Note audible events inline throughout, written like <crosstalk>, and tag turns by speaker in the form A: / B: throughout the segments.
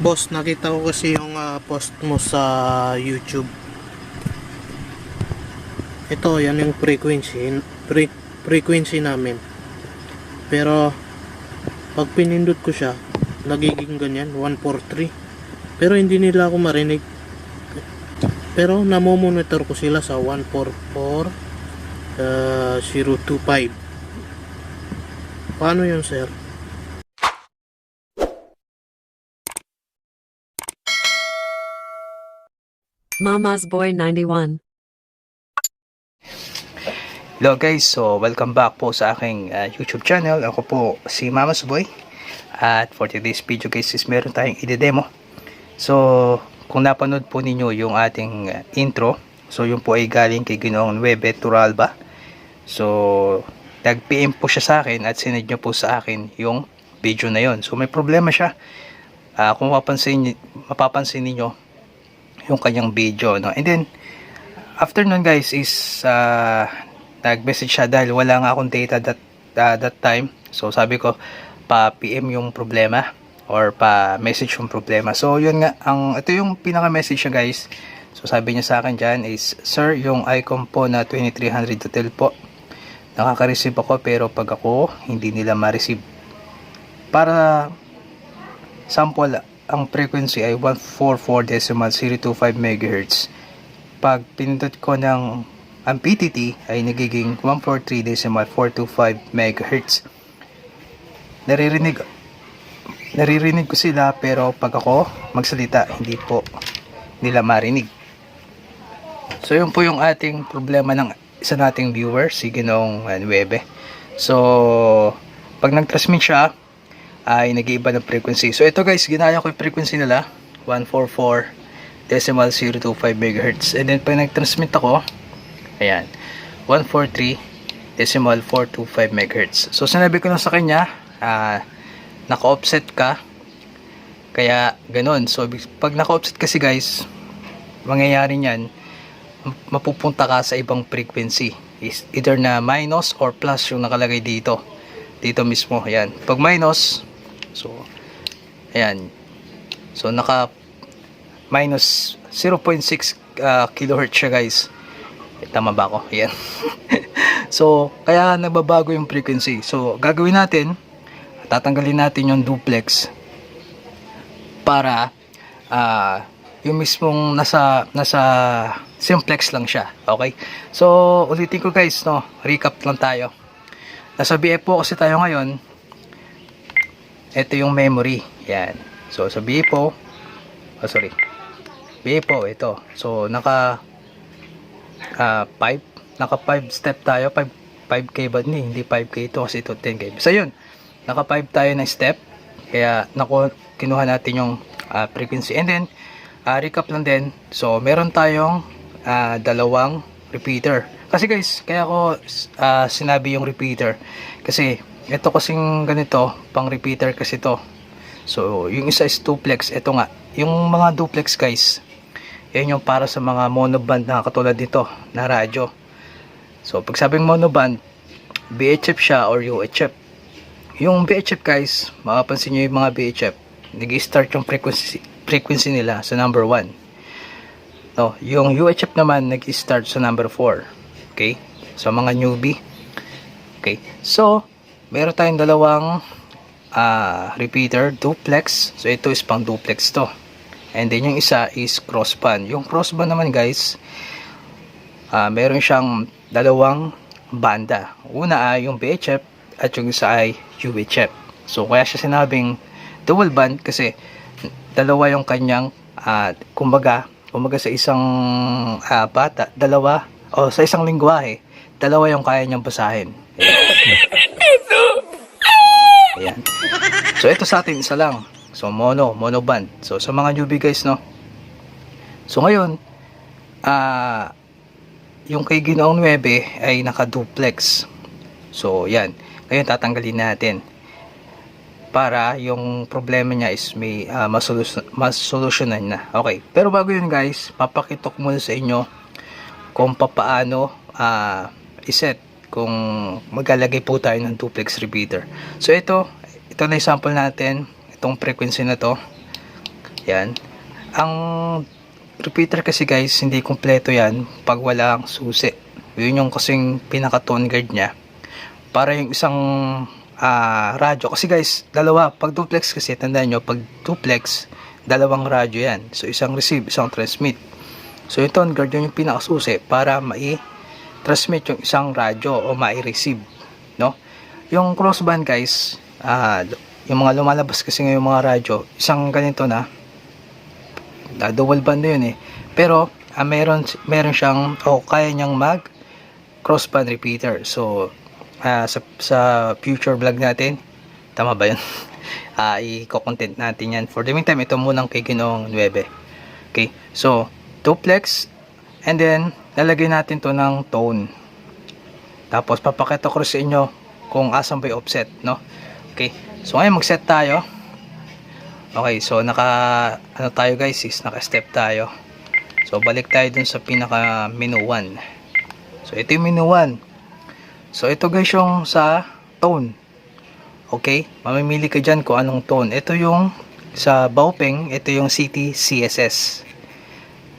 A: Boss, nakita ko kasi yung ah, post mo sa YouTube. Ito, yan yung frequency. Fre- frequency namin. Pero, pag pinindot ko siya, nagiging ganyan, 143. Pero hindi nila ako marinig. Pero, namomonitor ko sila sa 144 uh, 025. Paano yun, sir?
B: Mama's Boy 91.
C: Hello guys, so welcome back po sa aking uh, YouTube channel. Ako po si Mama's Boy. At for today's video guys is meron tayong i-demo. So, kung napanood po ninyo yung ating uh, intro, so yun po ay galing kay Ginoong Nueve Turalba. So, nag-PM po siya sa akin at sinad niya po sa akin yung video na yon. So, may problema siya. Ah, kung mapapansin, mapapansin niyo yung kanyang video. No? And then, after nun guys is uh, nag-message siya dahil wala nga akong data that, uh, that time. So sabi ko, pa-PM yung problema or pa-message yung problema. So yun nga, ang, ito yung pinaka-message niya guys. So sabi niya sa akin dyan is, Sir, yung icon po na 2300 hotel po, nakaka-receive ako pero pag ako, hindi nila ma-receive. Para sample, ang frequency ay 144.025 MHz pag pinindot ko ng ang PTT ay nagiging 143.425 MHz. Naririnig naririnig ko sila pero pag ako magsalita hindi po nila marinig. So yun po yung ating problema ng isa nating viewer, si Ginong Nueve. So pag nag-transmit siya ay nag-iiba ng frequency. So ito guys, ginaya ko yung frequency nila 144 decimal 025 MHz. And then pag nag-transmit ako, ayan, 143 decimal 425 MHz. So sinabi ko lang sa kanya, ah, naka-offset ka, kaya ganun. So pag naka-offset kasi guys, mangyayari niyan, mapupunta ka sa ibang frequency. Is either na minus or plus yung nakalagay dito. Dito mismo, ayan. Pag minus, so, ayan. So naka minus 0.6 uh, kilohertz siya guys. Tama ba ako? yan <laughs> so kaya nagbabago yung frequency. So gagawin natin tatanggalin natin yung duplex para uh, yung mismong nasa nasa simplex lang siya. Okay? So ulitin ko guys no? Recap lang tayo. Nasa BF po kasi tayo ngayon ito yung memory yan so sa BF po oh sorry Bipo, ito. So, naka uh, 5, naka 5 step tayo. 5, 5K ba ni? Hindi 5K ito kasi ito 10K. So, yun. Naka 5 tayo na step. Kaya, naku, kinuha natin yung uh, frequency. And then, uh, recap lang din. So, meron tayong uh, dalawang repeater. Kasi guys, kaya ko uh, sinabi yung repeater. Kasi, ito kasing ganito, pang repeater kasi to. So, yung isa is duplex. Ito nga, yung mga duplex guys, yan yung para sa mga monoband na katulad nito na radyo. So pag sabing monoband VHF siya or UHF yung VHF guys mapapansin nyo yung mga VHF nag-start yung frequency, frequency nila sa number 1 no, yung UHF naman nag-start sa number 4 okay? So mga newbie. Okay? So meron tayong dalawang uh, repeater duplex so ito is pang duplex to And then yung isa is crossband. Yung crossband naman guys, uh, meron siyang dalawang banda. Una ay yung VHF at yung isa ay UHF. So kaya siya sinabing dual band kasi dalawa yung kanyang uh, kumbaga, kumbaga sa isang uh, bata, dalawa o sa isang lingwahe, dalawa yung kaya niyang basahin. <laughs> Ayan. So ito sa atin isa lang. So mono, mono band. So sa mga newbie guys no. So ngayon, ah uh, yung kay Ginoong 9 ay naka-duplex. So yan. Ngayon tatanggalin natin para yung problema niya is may uh, masolusyonan na. Okay. Pero bago yun guys, papakita ko muna sa inyo kung papaano uh, iset kung maglalagay po tayo ng duplex repeater. So ito, ito na yung sample natin itong frequency na to Yan. Ang repeater kasi guys, hindi kumpleto yan pag walang susi. Yun yung kasing pinaka-tone guard niya. Para yung isang ah, radyo. Kasi guys, dalawa. Pag duplex kasi, tandaan nyo, pag duplex, dalawang radyo yan. So, isang receive, isang transmit. So, yung tone guard yun yung pinakasusi para mai-transmit yung isang radyo o mai-receive. No? Yung crossband guys, ah, yung mga lumalabas kasi ngayon mga radyo, isang ganito na, na double band yun eh. Pero, ah, meron, meron siyang, o kaya niyang mag crossband repeater. So, ah, sa, sa future vlog natin, tama ba yun? <laughs> Ah, i-content natin yan. For the meantime, ito munang kay Ginoong 9. Okay, so, duplex, and then, lalagay natin to ng tone. Tapos, papakita ko sa inyo kung asan ba offset, no? Okay, so ngayon mag-set tayo. Okay, so naka, ano tayo guys, is naka-step tayo. So, balik tayo dun sa pinaka menu 1. So, ito yung menu 1. So, ito guys yung sa tone. Okay? Mamimili ka dyan kung anong tone. Ito yung sa Baopeng, ito yung CT CSS.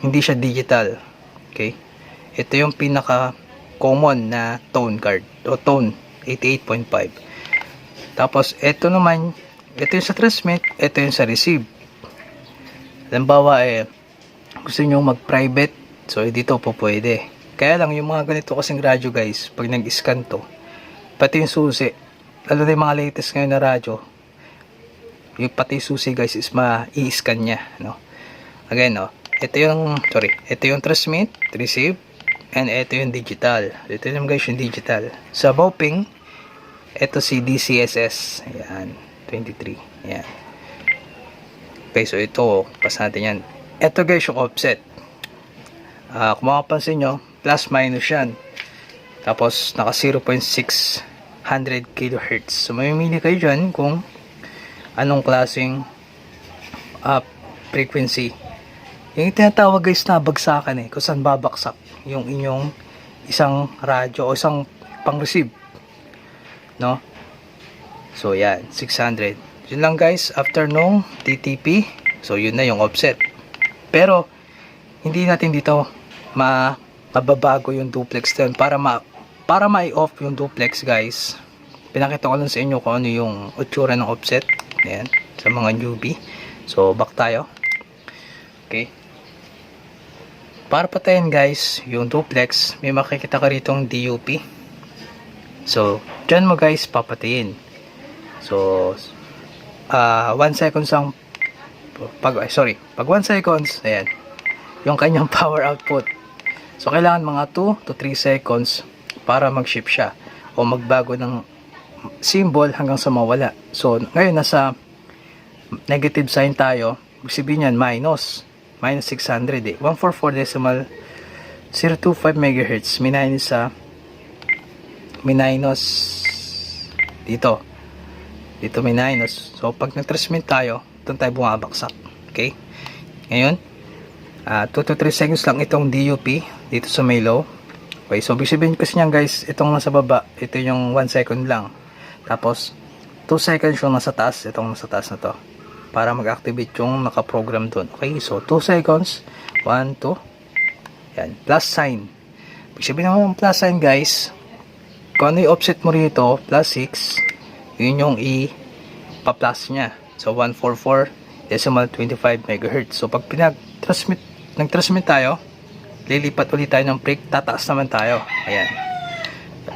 C: Hindi siya digital. Okay? Ito yung pinaka common na tone card o tone 88.5. Tapos ito naman, ito yung sa transmit, ito yung sa receive. Halimbawa eh gusto niyo mag-private, so eh, dito po pwede. Kaya lang yung mga ganito kasing radyo guys, pag nag-scan to, pati yung susi, lalo na yung mga latest ngayon na radyo, yung pati susi guys is ma-i-scan niya, no? Again, no? Ito yung, sorry, ito yung transmit, receive, and ito yung digital. Ito yung guys yung digital. Sa Baoping, ito si DCSS. Ayan, 23. Ayan. Okay, so ito, pas natin yan. Ito guys yung offset. Ah, kung makapansin nyo, plus minus yan. Tapos, naka 0.6 100 kHz. So, mamimili kayo dyan kung anong klaseng uh, frequency. Yung tinatawag guys na bagsakan eh, kung saan babaksak yung inyong isang radyo o isang pang-receive. No? So, yan, 600. Yun lang guys, after nung TTP, so yun na yung offset. Pero, hindi natin dito ma mababago yung duplex din para ma para ma-off yung duplex guys pinakita ko lang sa inyo kung ano yung utsura ng offset ayan sa mga newbie so back tayo okay para patayin guys yung duplex may makikita ka ritong DUP so dyan mo guys papatayin so ah 1 seconds ang pag sorry pag 1 seconds ayan yung kanyang <laughs> power output so kailangan mga 2 to 3 seconds para mag-ship siya o magbago ng symbol hanggang sa mawala. So, ngayon nasa negative sign tayo. Sabihin yan, minus. Minus 600 eh. 144 decimal 025 megahertz. Minus sa minus dito. Dito minus. So, pag nag-transmit tayo, doon tayo bumabaksak. Okay? Ngayon, uh, 2 to 3 seconds lang itong DUP dito sa may low. Okay, so ibig sabihin kasi niyan guys, itong nasa baba, ito yung 1 second lang. Tapos, 2 seconds yung nasa taas, itong nasa taas na to. Para mag-activate yung nakaprogram doon. Okay, so 2 seconds, 1, 2, yan, plus sign. Ibig sabihin naman plus sign guys, kung ano offset mo rito, plus 6, yun yung i-pa-plus niya. So, 144 decimal 25 MHz. So, pag pinag-transmit, nag-transmit tayo, lilipat ulit tayo ng break, tataas naman tayo. Ayan.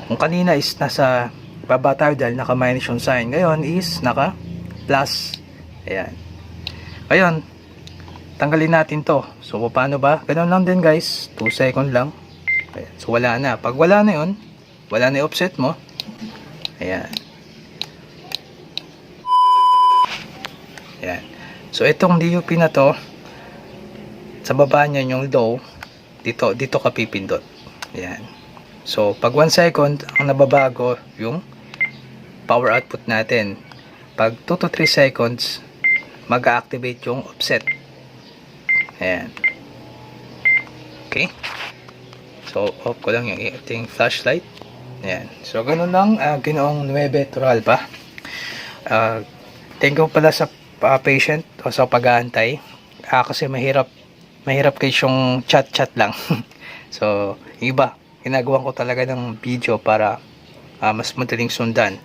C: Kung kanina is nasa baba tayo dahil naka minus yung sign. Ngayon is naka plus. Ayan. Ngayon, tanggalin natin to. So, paano ba? Ganun lang din guys. 2 second lang. Ayan. So, wala na. Pag wala na yun, wala na yung offset mo. Ayan. Ayan. So, itong DUP na to, sa baba niya yung low, dito dito ka pipindot yan so pag 1 second ang nababago yung power output natin pag 2 to 3 seconds mag-activate yung offset ayan okay so off ko lang yung ating flashlight ayan so ganun lang uh, ginoong 9 Turalpa uh, thank you pala sa uh, patient o sa pag-aantay. Ah, kasi mahirap mahirap kayo yung chat-chat lang. <laughs> so, iba, ginagawa ko talaga ng video para ah, mas madaling sundan.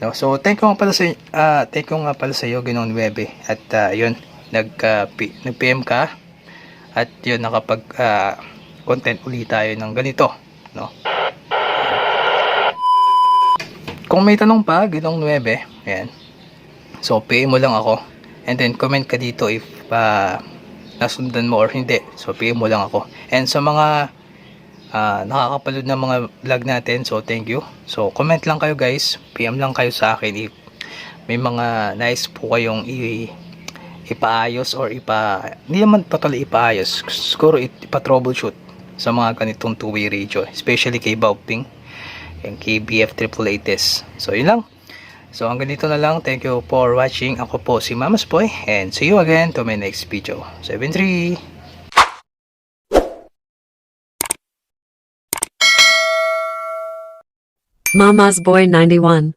C: No, so thank you nga pala sa ah, thank you nga pala sa iyo Ginoong Nuebe at ah, yun nag ah, P- nag-PM ka at yun nakapag ah, content ulit tayo ng ganito, no? Kung may tanong pa, Ginoong Nuebe, ayan. So PM mo lang ako and then comment ka dito if ah, nasundan mo or hindi. So PM mo lang ako. And sa mga ah, nakakapanood ng mga vlog natin. So, thank you. So, comment lang kayo guys. PM lang kayo sa akin. If may mga nice po kayong i ipaayos or ipa hindi naman totally ipaayos. Siguro ipa-troubleshoot sa mga ganitong two-way radio especially kay Bauping and kay BF Triple s so yun lang. So hanggang dito na lang. Thank you for watching. Ako po si Mamas Boy and see you again to my next video. 73
B: Mama's Boy 91.